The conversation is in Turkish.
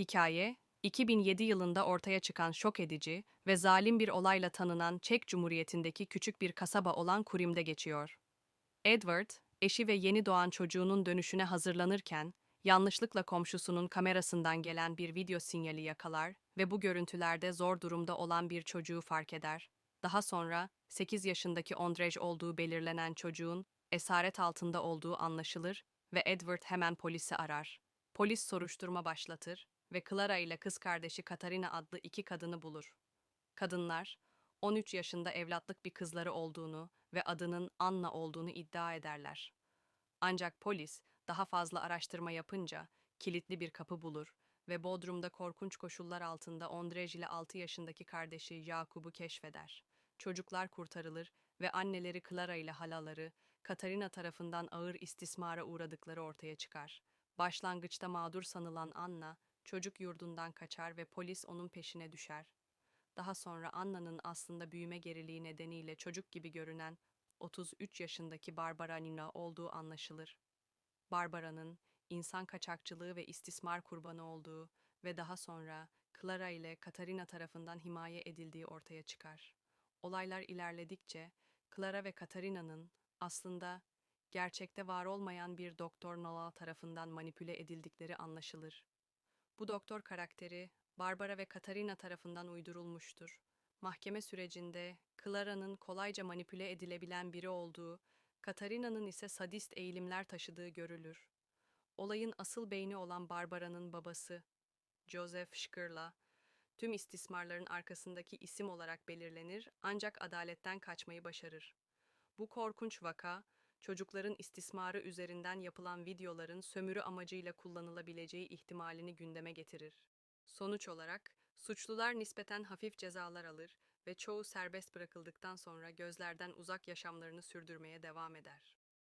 Hikaye, 2007 yılında ortaya çıkan şok edici ve zalim bir olayla tanınan Çek Cumhuriyeti'ndeki küçük bir kasaba olan Kurim'de geçiyor. Edward, eşi ve yeni doğan çocuğunun dönüşüne hazırlanırken, yanlışlıkla komşusunun kamerasından gelen bir video sinyali yakalar ve bu görüntülerde zor durumda olan bir çocuğu fark eder. Daha sonra 8 yaşındaki Ondrej olduğu belirlenen çocuğun esaret altında olduğu anlaşılır ve Edward hemen polisi arar. Polis soruşturma başlatır ve Clara ile kız kardeşi Katarina adlı iki kadını bulur. Kadınlar, 13 yaşında evlatlık bir kızları olduğunu ve adının Anna olduğunu iddia ederler. Ancak polis daha fazla araştırma yapınca kilitli bir kapı bulur ve Bodrum'da korkunç koşullar altında Ondrej ile 6 yaşındaki kardeşi Yakub'u keşfeder. Çocuklar kurtarılır ve anneleri Clara ile halaları Katarina tarafından ağır istismara uğradıkları ortaya çıkar. Başlangıçta mağdur sanılan Anna, çocuk yurdundan kaçar ve polis onun peşine düşer. Daha sonra Anna'nın aslında büyüme geriliği nedeniyle çocuk gibi görünen 33 yaşındaki Barbara Nina olduğu anlaşılır. Barbara'nın insan kaçakçılığı ve istismar kurbanı olduğu ve daha sonra Clara ile Katarina tarafından himaye edildiği ortaya çıkar. Olaylar ilerledikçe Clara ve Katarina'nın aslında gerçekte var olmayan bir doktor Nola tarafından manipüle edildikleri anlaşılır. Bu doktor karakteri Barbara ve Katarina tarafından uydurulmuştur. Mahkeme sürecinde Clara'nın kolayca manipüle edilebilen biri olduğu, Katarina'nın ise sadist eğilimler taşıdığı görülür. Olayın asıl beyni olan Barbara'nın babası, Joseph Schkerla, tüm istismarların arkasındaki isim olarak belirlenir ancak adaletten kaçmayı başarır. Bu korkunç vaka, çocukların istismarı üzerinden yapılan videoların sömürü amacıyla kullanılabileceği ihtimalini gündeme getirir. Sonuç olarak, suçlular nispeten hafif cezalar alır ve çoğu serbest bırakıldıktan sonra gözlerden uzak yaşamlarını sürdürmeye devam eder.